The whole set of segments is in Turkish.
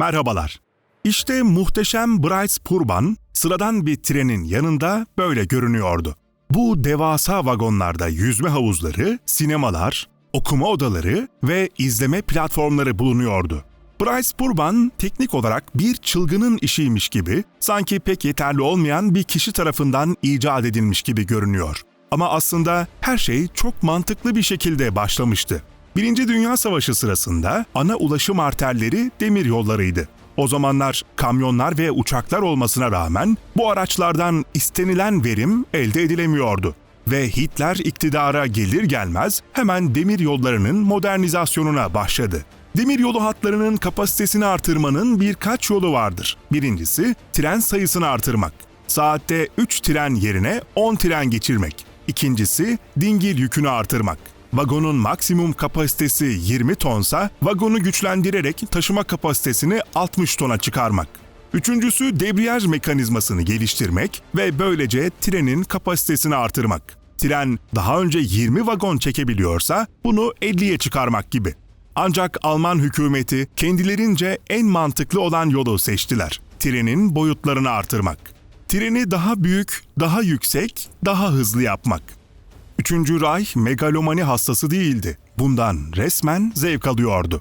Merhabalar. İşte muhteşem Brights Purban sıradan bir trenin yanında böyle görünüyordu. Bu devasa vagonlarda yüzme havuzları, sinemalar, okuma odaları ve izleme platformları bulunuyordu. Brights Purban teknik olarak bir çılgının işiymiş gibi, sanki pek yeterli olmayan bir kişi tarafından icat edilmiş gibi görünüyor. Ama aslında her şey çok mantıklı bir şekilde başlamıştı. Birinci Dünya Savaşı sırasında ana ulaşım arterleri demir yollarıydı. O zamanlar kamyonlar ve uçaklar olmasına rağmen bu araçlardan istenilen verim elde edilemiyordu. Ve Hitler iktidara gelir gelmez hemen demir yollarının modernizasyonuna başladı. Demir yolu hatlarının kapasitesini artırmanın birkaç yolu vardır. Birincisi tren sayısını artırmak. Saatte 3 tren yerine 10 tren geçirmek. İkincisi dingil yükünü artırmak. Vagonun maksimum kapasitesi 20 tonsa vagonu güçlendirerek taşıma kapasitesini 60 tona çıkarmak. Üçüncüsü debriyaj mekanizmasını geliştirmek ve böylece trenin kapasitesini artırmak. Tren daha önce 20 vagon çekebiliyorsa bunu 50'ye çıkarmak gibi. Ancak Alman hükümeti kendilerince en mantıklı olan yolu seçtiler. Trenin boyutlarını artırmak. Treni daha büyük, daha yüksek, daha hızlı yapmak. Üçüncü Reich megalomani hastası değildi. Bundan resmen zevk alıyordu.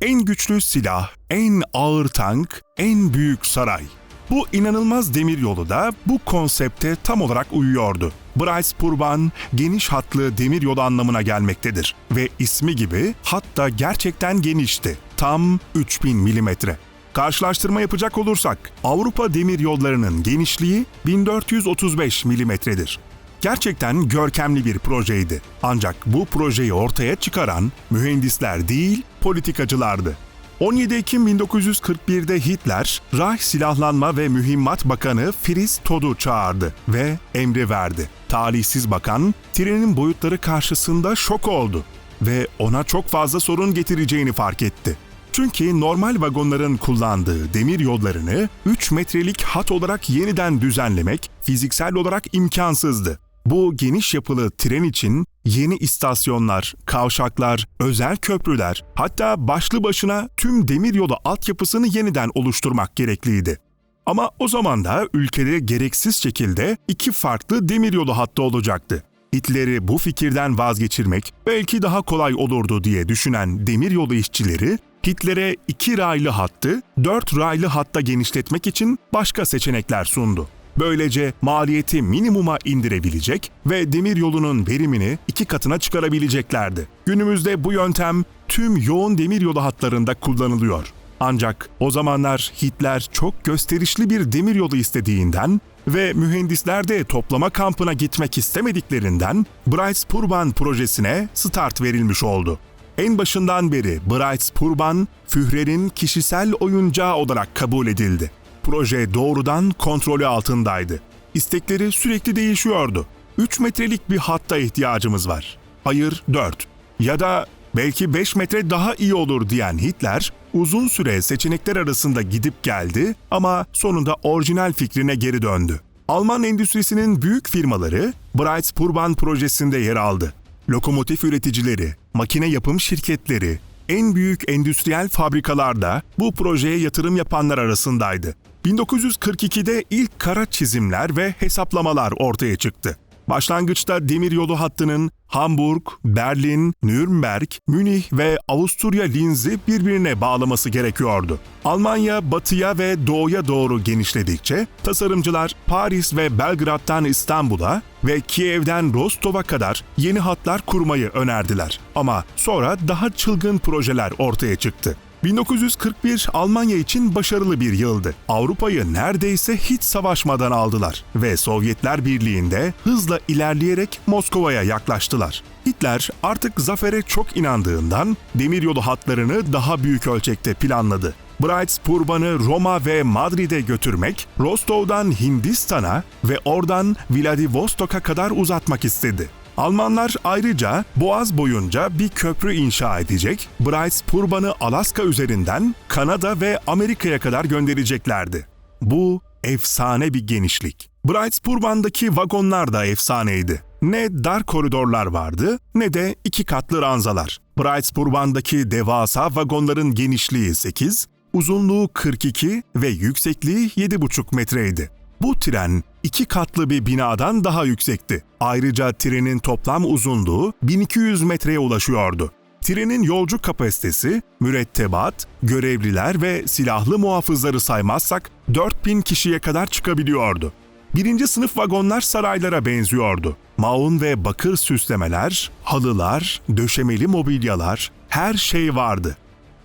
En güçlü silah, en ağır tank, en büyük saray. Bu inanılmaz demiryolu da bu konsepte tam olarak uyuyordu. Brights Purban, geniş hatlı demiryolu anlamına gelmektedir ve ismi gibi hatta gerçekten genişti. Tam 3000 milimetre. Karşılaştırma yapacak olursak Avrupa demir yollarının genişliği 1435 milimetredir. Gerçekten görkemli bir projeydi. Ancak bu projeyi ortaya çıkaran mühendisler değil, politikacılardı. 17 Ekim 1941'de Hitler, Reich Silahlanma ve Mühimmat Bakanı Fritz Todd'u çağırdı ve emri verdi. Talihsiz bakan, trenin boyutları karşısında şok oldu ve ona çok fazla sorun getireceğini fark etti. Çünkü normal vagonların kullandığı demir yollarını 3 metrelik hat olarak yeniden düzenlemek fiziksel olarak imkansızdı. Bu geniş yapılı tren için yeni istasyonlar, kavşaklar, özel köprüler, hatta başlı başına tüm demiryolu altyapısını yeniden oluşturmak gerekliydi. Ama o zaman da ülkede gereksiz şekilde iki farklı demiryolu hattı olacaktı. Hitler'i bu fikirden vazgeçirmek belki daha kolay olurdu diye düşünen demiryolu işçileri Hitler'e iki raylı hattı dört raylı hatta genişletmek için başka seçenekler sundu. Böylece maliyeti minimuma indirebilecek ve demiryolunun verimini iki katına çıkarabileceklerdi. Günümüzde bu yöntem tüm yoğun demiryolu hatlarında kullanılıyor. Ancak o zamanlar Hitler çok gösterişli bir demiryolu istediğinden ve mühendisler de toplama kampına gitmek istemediklerinden Brights Purban projesine start verilmiş oldu. En başından beri Brights Purban, Führer'in kişisel oyuncağı olarak kabul edildi proje doğrudan kontrolü altındaydı. İstekleri sürekli değişiyordu. 3 metrelik bir hatta ihtiyacımız var. Hayır 4. Ya da belki 5 metre daha iyi olur diyen Hitler uzun süre seçenekler arasında gidip geldi ama sonunda orijinal fikrine geri döndü. Alman endüstrisinin büyük firmaları Brights Purban projesinde yer aldı. Lokomotif üreticileri, makine yapım şirketleri, en büyük endüstriyel fabrikalar da bu projeye yatırım yapanlar arasındaydı. 1942'de ilk kara çizimler ve hesaplamalar ortaya çıktı. Başlangıçta demiryolu hattının Hamburg, Berlin, Nürnberg, Münih ve Avusturya Linz'i birbirine bağlaması gerekiyordu. Almanya batıya ve doğuya doğru genişledikçe tasarımcılar Paris ve Belgrad'dan İstanbul'a ve Kiev'den Rostov'a kadar yeni hatlar kurmayı önerdiler. Ama sonra daha çılgın projeler ortaya çıktı. 1941 Almanya için başarılı bir yıldı. Avrupa'yı neredeyse hiç savaşmadan aldılar ve Sovyetler Birliği'nde hızla ilerleyerek Moskova'ya yaklaştılar. Hitler artık zafere çok inandığından demiryolu hatlarını daha büyük ölçekte planladı. Brights Purban'ı Roma ve Madrid'e götürmek, Rostov'dan Hindistan'a ve oradan Vladivostok'a kadar uzatmak istedi. Almanlar ayrıca Boğaz boyunca bir köprü inşa edecek, Brights Purban'ı Alaska üzerinden Kanada ve Amerika'ya kadar göndereceklerdi. Bu efsane bir genişlik. Brights Purban'daki vagonlar da efsaneydi. Ne dar koridorlar vardı ne de iki katlı ranzalar. Brights Purban'daki devasa vagonların genişliği 8, Uzunluğu 42 ve yüksekliği 7,5 metreydi. Bu tren iki katlı bir binadan daha yüksekti. Ayrıca trenin toplam uzunluğu 1200 metreye ulaşıyordu. Trenin yolcu kapasitesi, mürettebat, görevliler ve silahlı muhafızları saymazsak 4000 kişiye kadar çıkabiliyordu. Birinci sınıf vagonlar saraylara benziyordu. Maun ve bakır süslemeler, halılar, döşemeli mobilyalar, her şey vardı.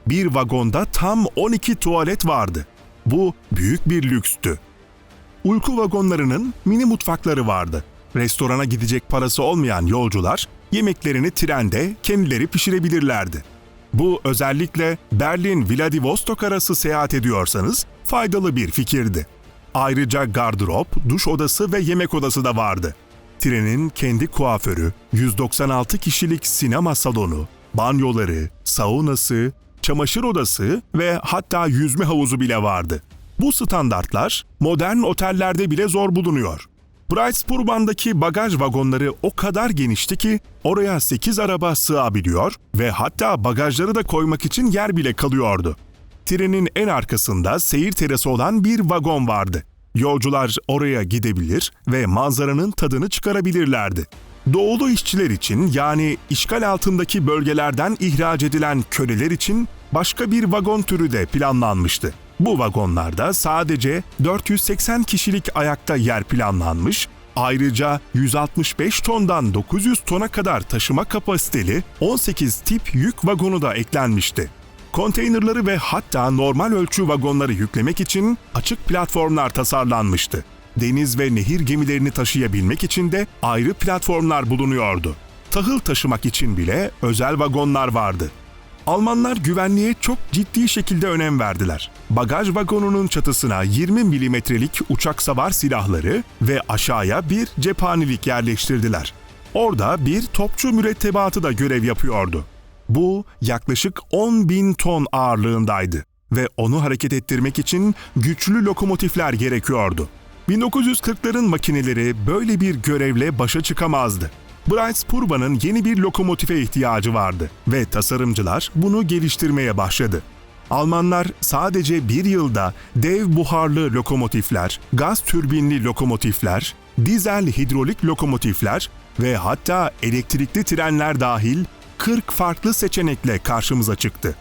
Bir vagonda tam 12 tuvalet vardı. Bu büyük bir lükstü. Uyku vagonlarının mini mutfakları vardı. Restorana gidecek parası olmayan yolcular yemeklerini trende kendileri pişirebilirlerdi. Bu özellikle Berlin-Vladivostok arası seyahat ediyorsanız faydalı bir fikirdi. Ayrıca gardırop, duş odası ve yemek odası da vardı. Trenin kendi kuaförü, 196 kişilik sinema salonu, banyoları, saunası, çamaşır odası ve hatta yüzme havuzu bile vardı. Bu standartlar modern otellerde bile zor bulunuyor. Brights-Purban'daki bagaj vagonları o kadar genişti ki oraya 8 araba sığabiliyor ve hatta bagajları da koymak için yer bile kalıyordu. Trenin en arkasında seyir terası olan bir vagon vardı. Yolcular oraya gidebilir ve manzaranın tadını çıkarabilirlerdi. Doğulu işçiler için yani işgal altındaki bölgelerden ihraç edilen köleler için başka bir vagon türü de planlanmıştı. Bu vagonlarda sadece 480 kişilik ayakta yer planlanmış, ayrıca 165 tondan 900 tona kadar taşıma kapasiteli 18 tip yük vagonu da eklenmişti. Konteynerları ve hatta normal ölçü vagonları yüklemek için açık platformlar tasarlanmıştı. Deniz ve nehir gemilerini taşıyabilmek için de ayrı platformlar bulunuyordu. Tahıl taşımak için bile özel vagonlar vardı. Almanlar güvenliğe çok ciddi şekilde önem verdiler. Bagaj vagonunun çatısına 20 milimetrelik uçak savar silahları ve aşağıya bir cephanelik yerleştirdiler. Orada bir topçu mürettebatı da görev yapıyordu. Bu yaklaşık 10 bin ton ağırlığındaydı ve onu hareket ettirmek için güçlü lokomotifler gerekiyordu. 1940'ların makineleri böyle bir görevle başa çıkamazdı. Brights Purba'nın yeni bir lokomotife ihtiyacı vardı ve tasarımcılar bunu geliştirmeye başladı. Almanlar sadece bir yılda dev buharlı lokomotifler, gaz türbinli lokomotifler, dizel hidrolik lokomotifler ve hatta elektrikli trenler dahil 40 farklı seçenekle karşımıza çıktı.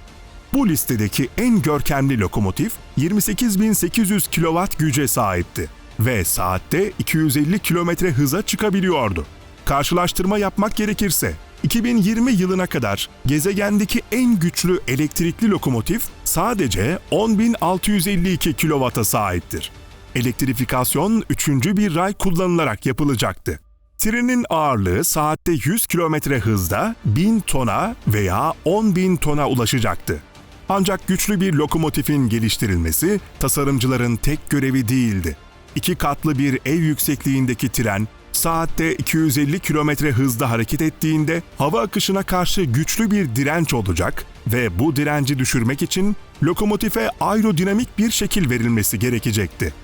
Bu listedeki en görkemli lokomotif 28.800 kW güce sahipti ve saatte 250 km hıza çıkabiliyordu. Karşılaştırma yapmak gerekirse 2020 yılına kadar gezegendeki en güçlü elektrikli lokomotif sadece 10.652 kW'a sahiptir. Elektrifikasyon üçüncü bir ray kullanılarak yapılacaktı. Trenin ağırlığı saatte 100 km hızda 1000 tona veya 10.000 tona ulaşacaktı. Ancak güçlü bir lokomotifin geliştirilmesi tasarımcıların tek görevi değildi. İki katlı bir ev yüksekliğindeki tren saatte 250 km hızda hareket ettiğinde hava akışına karşı güçlü bir direnç olacak ve bu direnci düşürmek için lokomotife aerodinamik bir şekil verilmesi gerekecekti.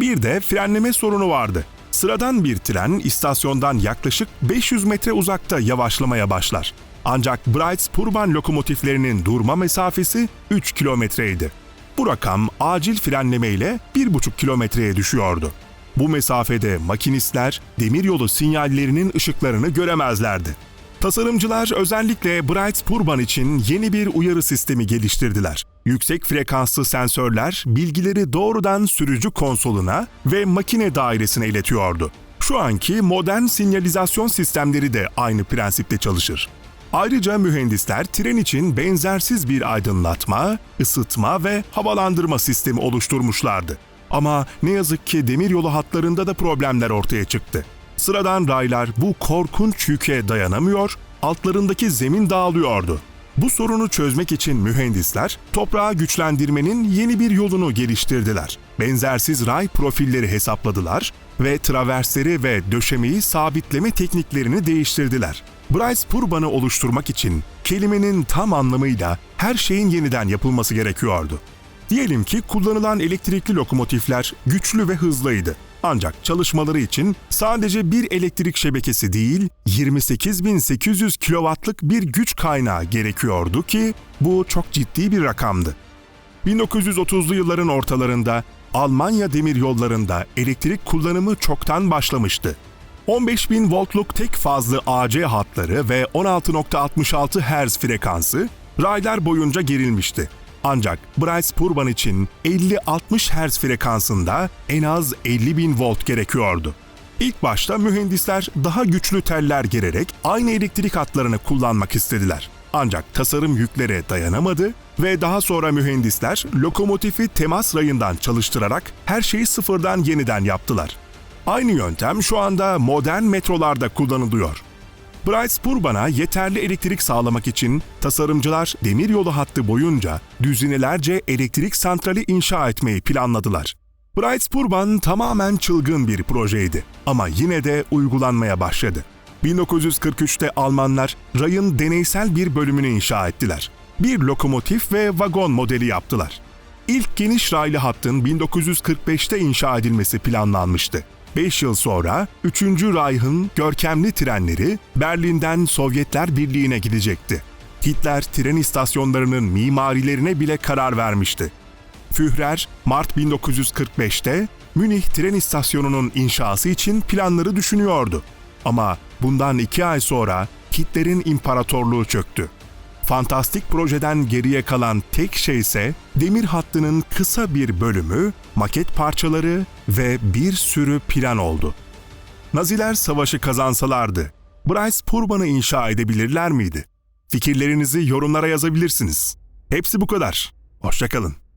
Bir de frenleme sorunu vardı. Sıradan bir tren istasyondan yaklaşık 500 metre uzakta yavaşlamaya başlar. Ancak Brights Purban lokomotiflerinin durma mesafesi 3 kilometreydi. Bu rakam acil frenleme ile 1,5 kilometreye düşüyordu. Bu mesafede makinistler demiryolu sinyallerinin ışıklarını göremezlerdi. Tasarımcılar özellikle Bright Purban için yeni bir uyarı sistemi geliştirdiler. Yüksek frekanslı sensörler bilgileri doğrudan sürücü konsoluna ve makine dairesine iletiyordu. Şu anki modern sinyalizasyon sistemleri de aynı prensipte çalışır. Ayrıca mühendisler tren için benzersiz bir aydınlatma, ısıtma ve havalandırma sistemi oluşturmuşlardı. Ama ne yazık ki demiryolu hatlarında da problemler ortaya çıktı. Sıradan raylar bu korkunç yüke dayanamıyor, altlarındaki zemin dağılıyordu. Bu sorunu çözmek için mühendisler toprağı güçlendirmenin yeni bir yolunu geliştirdiler. Benzersiz ray profilleri hesapladılar ve traversleri ve döşemeyi sabitleme tekniklerini değiştirdiler. Bryce Purban'ı oluşturmak için kelimenin tam anlamıyla her şeyin yeniden yapılması gerekiyordu. Diyelim ki kullanılan elektrikli lokomotifler güçlü ve hızlıydı. Ancak çalışmaları için sadece bir elektrik şebekesi değil, 28.800 kW'lık bir güç kaynağı gerekiyordu ki bu çok ciddi bir rakamdı. 1930'lu yılların ortalarında Almanya demir yollarında elektrik kullanımı çoktan başlamıştı. 15.000 voltluk tek fazlı AC hatları ve 16.66 Hz frekansı raylar boyunca gerilmişti. Ancak Bryce Purban için 50-60 Hz frekansında en az 50.000 volt gerekiyordu. İlk başta mühendisler daha güçlü teller gererek aynı elektrik hatlarını kullanmak istediler. Ancak tasarım yüklere dayanamadı ve daha sonra mühendisler lokomotifi temas rayından çalıştırarak her şeyi sıfırdan yeniden yaptılar. Aynı yöntem şu anda modern metrolarda kullanılıyor. Bryce Purban'a yeterli elektrik sağlamak için tasarımcılar demiryolu hattı boyunca düzinelerce elektrik santrali inşa etmeyi planladılar. Bryce Purban tamamen çılgın bir projeydi ama yine de uygulanmaya başladı. 1943'te Almanlar rayın deneysel bir bölümünü inşa ettiler. Bir lokomotif ve vagon modeli yaptılar. İlk geniş raylı hattın 1945'te inşa edilmesi planlanmıştı. 5 yıl sonra 3. Reich'ın görkemli trenleri Berlin'den Sovyetler Birliği'ne gidecekti. Hitler tren istasyonlarının mimarilerine bile karar vermişti. Führer Mart 1945'te Münih tren istasyonunun inşası için planları düşünüyordu. Ama bundan iki ay sonra Hitler'in imparatorluğu çöktü. Fantastik projeden geriye kalan tek şey ise demir hattının kısa bir bölümü, maket parçaları ve bir sürü plan oldu. Naziler savaşı kazansalardı, Bryce Purban'ı inşa edebilirler miydi? Fikirlerinizi yorumlara yazabilirsiniz. Hepsi bu kadar. Hoşçakalın.